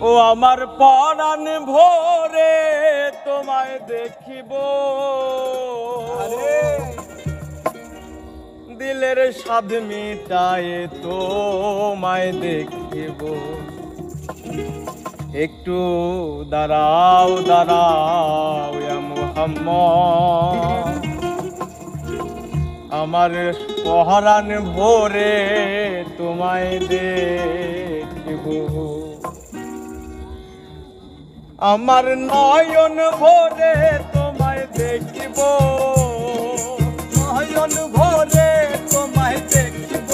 ও আমার পরাণ ভোরে তোমায় দেখিব। দিলের স্বাদ মিটায় তোমায় দেখিব। একটু দাঁড়াও দাঁড়াও মুহাম্মদ। আমার পহরান ভোরে তোমায় দেখিব। আমার নয়ন ভোরে তোমায় দেখিব। নয়ন ভোরে তোমায় দেখিব।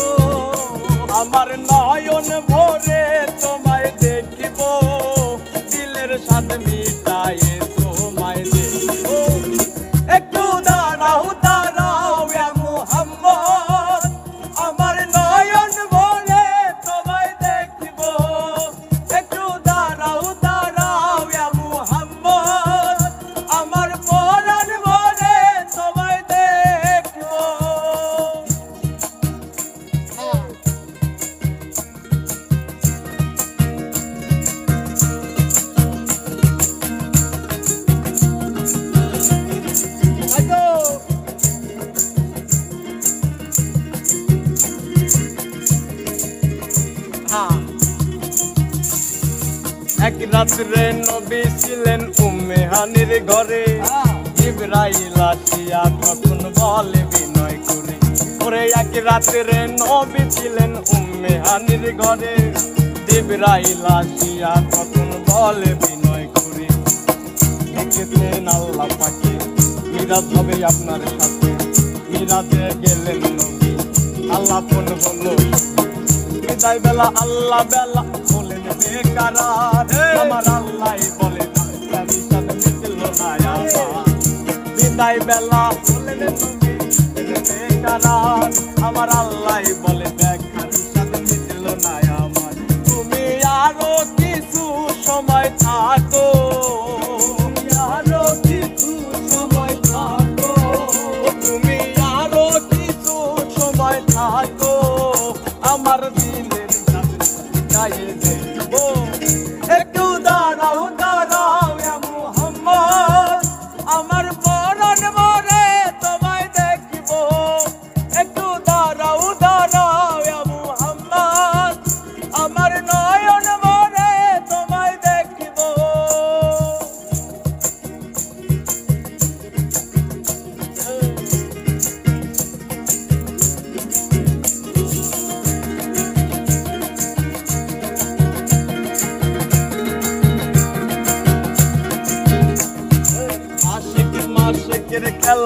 আমার নয়ন ভোরে তোমায় দেখিব। দিলের স্বাদ মিটায় তোমায় দেখিব। একটু দাঁড়াও দাঁড়াও। এক রাত্রে নবী ছিলেন উম্মে হানির ঘরে। ইব্রাহিল আসিয়া তখন বলে বিনয় করে, ওরে এক রাত্রে নবী ছিলেন উম্মে হানির ঘরে। ইব্রাহিল আসিয়া তখন বলে বিনয় করে, দেখেছেন আল্লাহ পাকে, মিরাজ হবে আপনার সাথে। মিরাজে গেলেন নবী, আল্লাহ ফোন বলল বিদায় বেলা আল্লাহ বেলা আমার আল্লাহ বলে বিদায় বেলা বলে তুমি বেকার আমার আল্লাহ বলে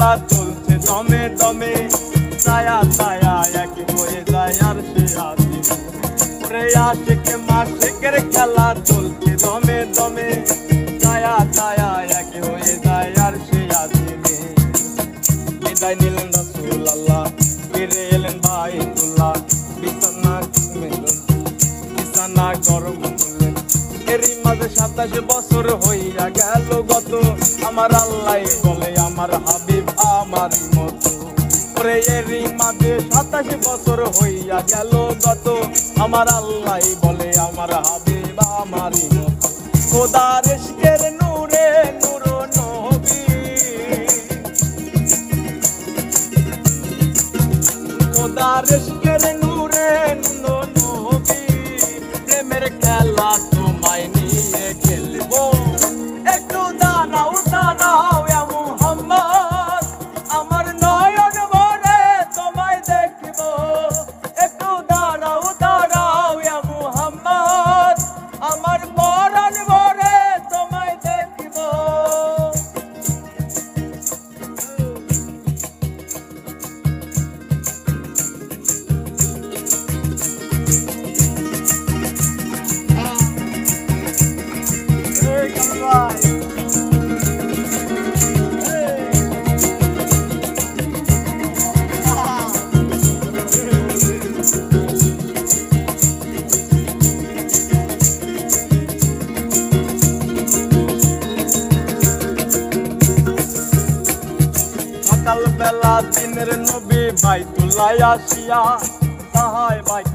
মাসিকের চলছে দমে দমে। ছায়া ছায়া এক যায় আর সে আসি। খেলা চলছে দমে দমে। ছায়া ছায়া এক হয়ে যায় আর সে আসিবে বিদায় নিলেন ফিরে এলেন বাইতুল্লাহ। বিছানা বিছানা গরম এরই মাঝে সাতাশ বছর হইয়া গেল গত। আমার আল্লাহ বলে আমার হাবিব আমারই মতো। প্রেয়েরই মাঝে সাতাশ বছর হইয়া গেল গত। আমার আল্লাহ বলে আমার হাবিব আমারই মতো। খোদার নূরে নবী। খোদার সকাল বেলা দিনের নবী বাইতুল্লাহ আসিয়া তাহাই বাইক